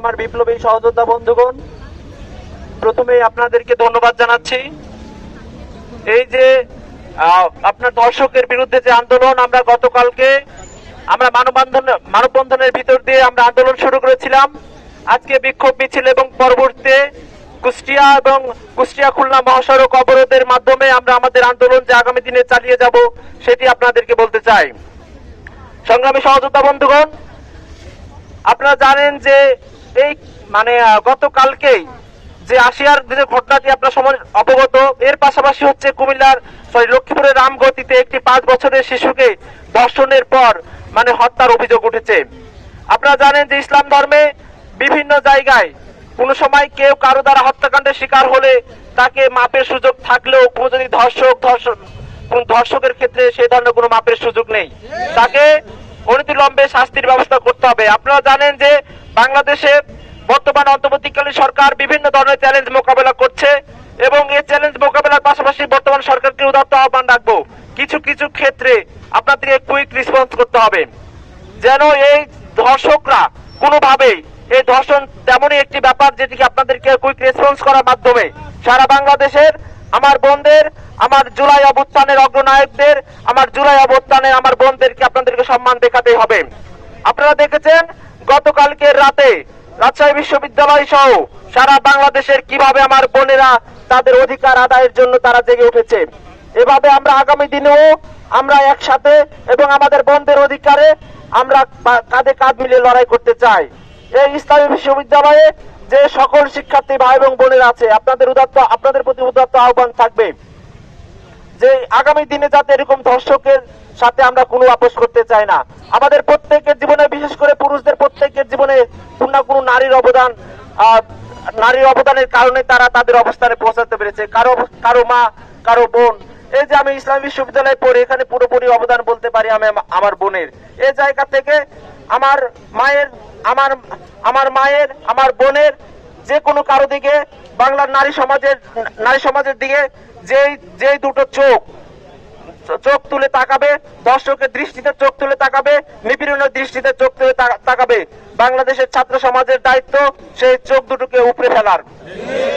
আমার বিপ্লবী সহযোদ্ধা বন্ধুগণ, প্রথমে আপনাদেরকে ধন্যবাদ জানাচ্ছি। এই যে আপনার দর্শকের বিরুদ্ধে যে আন্দোলন আমরা গতকালকে, আমরা মানববন্ধন, মানববন্ধনের ভিতর দিয়ে আমরা আন্দোলন শুরু করেছিলাম। আজকে বিক্ষোভ মিছিল এবং পরবর্তীতে কুষ্টিয়া এবং কুষ্টিয়া খুলনা মহাসড়ক অবরোধের মাধ্যমে আমরা আমাদের আন্দোলন যে আগামী দিনে চালিয়ে যাব, সেটি আপনাদেরকে বলতে চাই। সংগ্রামী সহযোদ্ধা বন্ধুগণ, আপনারা জানেন যে এই মানে গতকালকেই যে আশিয়ার যে ঘটনাটি আপনার সময় অবগত, এর পাশাপাশি হচ্ছে কুমিল্লার সরি লক্ষ্মীপুরের রামগতিতে একটি পাঁচ বছরের শিশুকে ধর্ষণের পর মানে হত্যার অভিযোগ উঠেছে। আপনারা জানেন যে ইসলাম ধর্মে বিভিন্ন জায়গায় কোনো সময় কেউ কারও দ্বারা হত্যাকাণ্ডের শিকার হলে তাকে মাপের সুযোগ থাকলেও কোনো যদি ধর্ষক ধর্ষণ কোন ধর্ষকের ক্ষেত্রে সেই ধরনের কোনো মাপের সুযোগ নেই। তাকে অনতিলম্বে শাস্তির ব্যবস্থা করতে হবে। আপনারা জানেন যে বাংলাদেশে বর্তমান অন্তর্বর্তীকালীন সরকার বিভিন্ন ধরনের চ্যালেঞ্জ মোকাবেলা করছে এবং এই চ্যালেঞ্জ মোকাবেলার পাশাপাশি বর্তমান সরকারকে উদাত্ত আহ্বান রাখব। কিছু কিছু ক্ষেত্রে আপনাদেরকে কুইক রেসপন্স করতে হবে। যেন এই ধর্ষকরা কোনোভাবেই এই ধর্ষণ তেমনই একটি ব্যাপার যেটিকে আপনাদেরকে কুইক রেসপন্স করার মাধ্যমে সারা বাংলাদেশের, আমার বোনদের, আমার জুলাই অবস্থানের অগ্রনায়কদের, আমার জুলাই অবস্থানের আমার বোনদেরকে আপনাদেরকে সম্মান দেখাতে হবে। আপনারা দেখেছেন গতকালকের রাতে রাজশাহী বিশ্ববিদ্যালয় সহ সারা বাংলাদেশের কীভাবে আমার বোনেরা তাদের অধিকার আদায়ের জন্য তারা জেগে উঠেছে। এভাবে আমরা আগামী দিনেও আমরা একসাথে এবং আমাদের বোনদের অধিকারে আমরা কাঁধে কাঁধ মিলিয়ে লড়াই করতে চাই। এই ইসলামী বিশ্ববিদ্যালয়ে যে সকল শিক্ষার্থী ভাই এবং বোনেরা আছে, আপনাদের উদাত্ত, আপনাদের প্রতি উদাত্ত আহ্বান থাকবে। যে আগামী দিনে যাতে এরকম ধর্ষকের সাথে আমরা কোনো আপোষ করতে চাই না। আমাদের প্রত্যেকের জীবনে, বিশেষ করে পুরুষদের প্রত্যেকের জীবনে কোন না কোনো নারীর অবদান নারীর অবদানের কারণে তারা তাদের অবস্থানে পৌঁছাতে পেরেছে। কারও কারও মা, কারও বোন। এই যে আমি ইসলাম বিশ্ববিদ্যালয়ে পড়ি, এখানে পুরোপুরি অবদান বলতে পারি আমি আমার বোনের। এই জায়গা থেকে আমার মায়ের আমার আমার মায়ের, আমার বোনের যে কোনো কারও দিকে বাংলার নারী সমাজের নারী সমাজের দিকে যেই যেই দুটো চোখ চোখ তুলে তাকাবে, দর্শকের দৃষ্টিতে চোখ তুলে তাকাবে, নিপীড়নের দৃষ্টিতে চোখ তুলে তাকাবে, বাংলাদেশের ছাত্র সমাজের দায়িত্ব সেই চোখ দুটোকে উপরে ফেলার।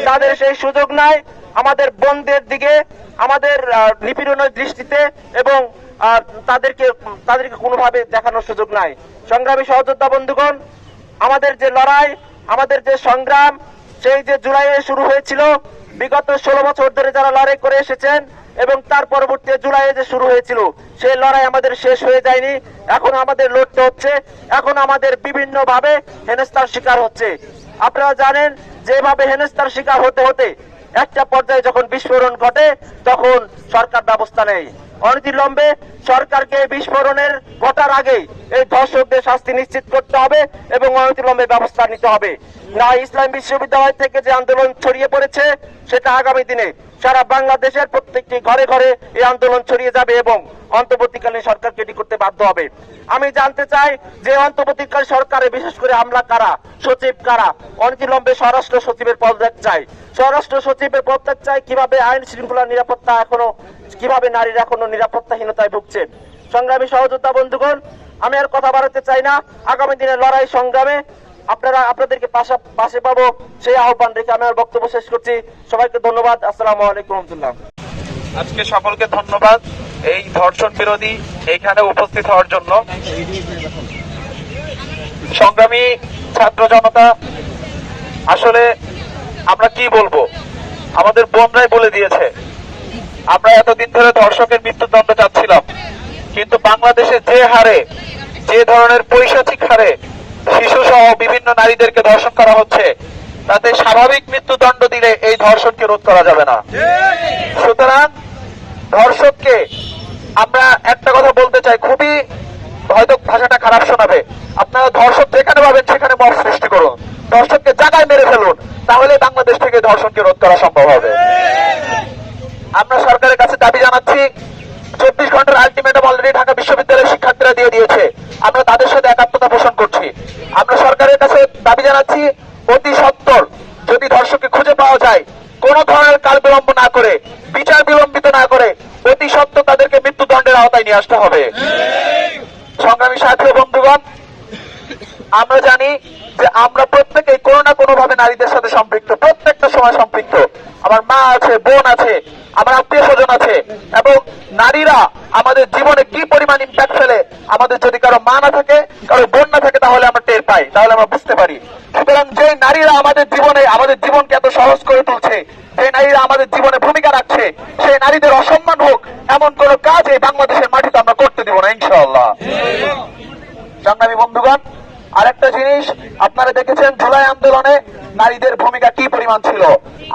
তাদের সেই সুযোগ নাই, আমাদের বোনদের দিকে, আমাদের নিপীড়নের দৃষ্টিতে এবং তাদেরকে তাদেরকে কোনোভাবে দেখানোর সুযোগ নাই। সংগ্রামী সহযোদ্ধা বন্ধুগণ, আমাদের যে লড়াই আমাদের যে সংগ্রাম, সেই যে জুলাইয়ে শুরু হয়েছিল, বিগত ষোলো বছর ধরে যারা লড়াই করে এসেছেন এবং তার পরবর্তী জুলাইয়ে যে শুরু হয়েছিল, সেই লড়াই আমাদের শেষ হয়ে যায়নি। এখন আমাদের লড়তে হচ্ছে। এখন আমাদের বিভিন্ন ভাবে হেনস্থার শিকার হচ্ছে। আপনারা জানেন, যেভাবে হেনস্থার শিকার হতে হতে একটা পর্যায়ে যখন বিস্ফোরণ ঘটে, তখন সরকার ব্যবস্থা নেয় অনতিলম্বে সরকারকে বিস্ফোরণের ঘটার আগে এই ধর্ষকদের শাস্তি নিশ্চিত করতে হবে এবং অনতিলম্বে ব্যবস্থা নিতে হবে। না, ইসলাম বিশ্ববিদ্যালয় থেকে যে আন্দোলন ছড়িয়ে পড়েছে, সেটা আগামী দিনে সারা বাংলাদেশের প্রত্যেকটি ঘরে ঘরে এই আন্দোলন ছড়িয়ে যাবে এবং অন্তর্বর্তীকালীন সরকারকে এটি করতে বাধ্য হবে। আমি জানতে চাই যে অন্তর্বর্তীকালীন সরকারে বিশেষ করে আমলা কারা, সচিব কারা? অনতিলম্বে স্বরাষ্ট্র সচিবের পদত্যাগ চাই। স্বরাষ্ট্র সচিবের পদত্যাগ চাই কীভাবে আইন শৃঙ্খলা নিরাপত্তা এখনও কীভাবে নারীরা এখনও নিরাপত্তাহীনতায় ভুগছেন? সংগ্রামী সহযোদ্ধা বন্ধুগণ, আমি আর কথা বাড়াতে চাই না। আগামী দিনের লড়াই সংগ্রামে আপনারা, আপনাদেরকে পাশা পাবো। সেই আহ্বান রেখে আমি আমার বক্তব্য শেষ করছি। সবাইকে ধন্যবাদ। আসসালামু আলাইকুম রহমতুল্লাহ। আজকে সকলকে ধন্যবাদ এই ধর্ষণ বিরোধী এইখানে উপস্থিত হওয়ার জন্য। সংগ্রামী ছাত্র জনতা, আসলে আমরা কি বলব? আমাদের বোনরাই বলে দিয়েছে আমরা এতদিন ধরে ধর্ষকের মৃত্যুদণ্ড চাচ্ছিলাম। কিন্তু বাংলাদেশে যে হারে, যে ধরনের পৈশাচিক হারে শিশু সহ বিভিন্ন নারীদেরকে ধর্ষণ করা হচ্ছে, তাতে স্বাভাবিক মৃত্যুদণ্ড দিলে এই ধর্ষণকে রোধ করা যাবে না। সুতরাং ধর্ষককে আমরা একটা কথা বলতে চাই, খুবই হয়তো ভাষাটা খারাপ শোনাবে। আপনারা ধর্ষক যেখানে পাবেন সেখানে মব সৃষ্টি করুন। ধর্ষককে জায়গায় মেরে ফেলুন, তাহলে বাংলাদেশ থেকে ধর্ষণকে রোধ করা সম্ভব হবে। আমরা সরকারের কাছে দাবি জানাচ্ছি, চব্বিশ ঘণ্টার আলটিমেটাম অলরেডি ঢাকা বিশ্ববিদ্যালয়ের শিক্ষার্থীরা দিয়ে দিয়েছে। আমরা তাদের সাথে একাত্মতা পোষণ করছি। আমরা সরকারের কাছে দাবি জানাচ্ছি, অতি সত্বর যদি ধর্ষককে খুঁজে পাওয়া যায়, কোন ধরনের কাল বিলম্ব না করে, বিচার বিলম্বিত না করে, অতি সত্বর তাদেরকে মৃত্যুদণ্ডের আওতায় নিয়ে আসতে হবে। সংগ্রামী সাথী বন্ধুগণ, আমরা জানি যে আমরা প্রত্যেকেই কোনো না কোনো ভাবে নারীদের সাথে সম্পৃক্ত, প্রত্যেকটা সময় সম্পৃক্ত। আমার মা আছে, বোন আছে, আমার আত্মীয় স্বজন আছে, এবং নারীরা আমাদের জীবনে কি পরিমাণ ইম্প্যাক্ট ফেলে, আমাদের যদি কারও মা না থাকে, কারও বোন না থাকে, তাহলে আমরা টের পাই, তাহলে আমরা বুঝতে পারি। সুতরাং যে নারীরা আমাদের জীবনে, আমাদের জীবনকে এত সহজ করে তুলছে, যে নারীরা আমাদের জীবনে ভূমিকা রাখছে, সেই নারীদের অসম্মান হোক, এমন কোন কাজ এই বাংলাদেশের মাটিতে আমরা করতে দিব না, ইনশাআল্লাহ। সংগ্রামী বন্ধুগণ আরেকটা জিনিস, আপনারা দেখেছেন জুলাই আন্দোলনে নারীদের ভূমিকা কি পরিমাণ ছিল?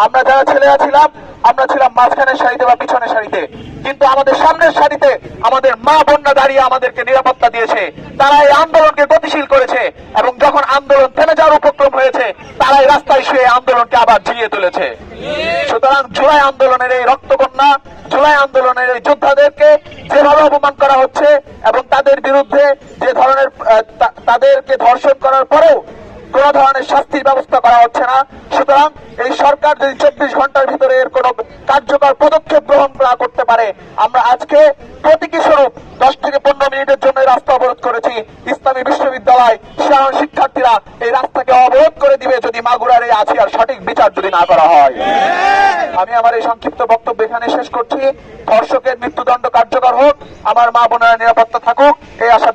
আমরা যারা ছেলেরা ছিলাম আমরা ছিলাম মাঝখানের সারিতে বা পিছনের সারিতে কিন্তু আমাদের সামনের সারিতে আমাদের মা বোনরা দাঁড়িয়ে আমাদেরকে নিরাপত্তা দিয়েছে। তারা এই আন্দোলনকে গতিশীল করেছে এবং যখন আন্দোলন থেমে যাওয়ার উপক্রম হয়েছে তারাই রাস্তায় শুয়ে আন্দোলনকে আবার জিয়ে তুলেছে। সুতরাং জুলাই আন্দোলনের এই রক্তকন্যা, জুলাই আন্দোলনের এই যোদ্ধাদেরকে যেভাবে অপমান করা হচ্ছে এবং তাদের বিরুদ্ধে যে ধরনের তাদেরকে ধর্ষণ করার পরেও কোন ধরনের শাস্তির ব্যবস্থা করা হচ্ছে না। সুতরাং এই সরকার যদি চব্বিশ ঘণ্টার ভিতরে এর কোন কার্যকর পদক্ষেপ গ্রহণ না করতে পারে, আমরা আজকে প্রতীকী স্বরূপ দশ থেকে পনেরো মিনিটের জন্য রাস্তা অবরোধ করেছি। ইসলামী বিশ্ববিদ্যালয় সাধারণ শিক্ষার্থীরা এই রাস্তাকে অবরোধ করে দিবে যদি মাগুরার এই আছিয়ার সঠিক বিচার যদি না করা হয়। আমি আমার এই সংক্ষিপ্ত বক্তব্য এখানে শেষ করছি। ধর্ষকের মৃত্যুদণ্ড কার্যকর হোক, আমার মা বোনেরা নিরাপত্তা থাকুক, এই আশা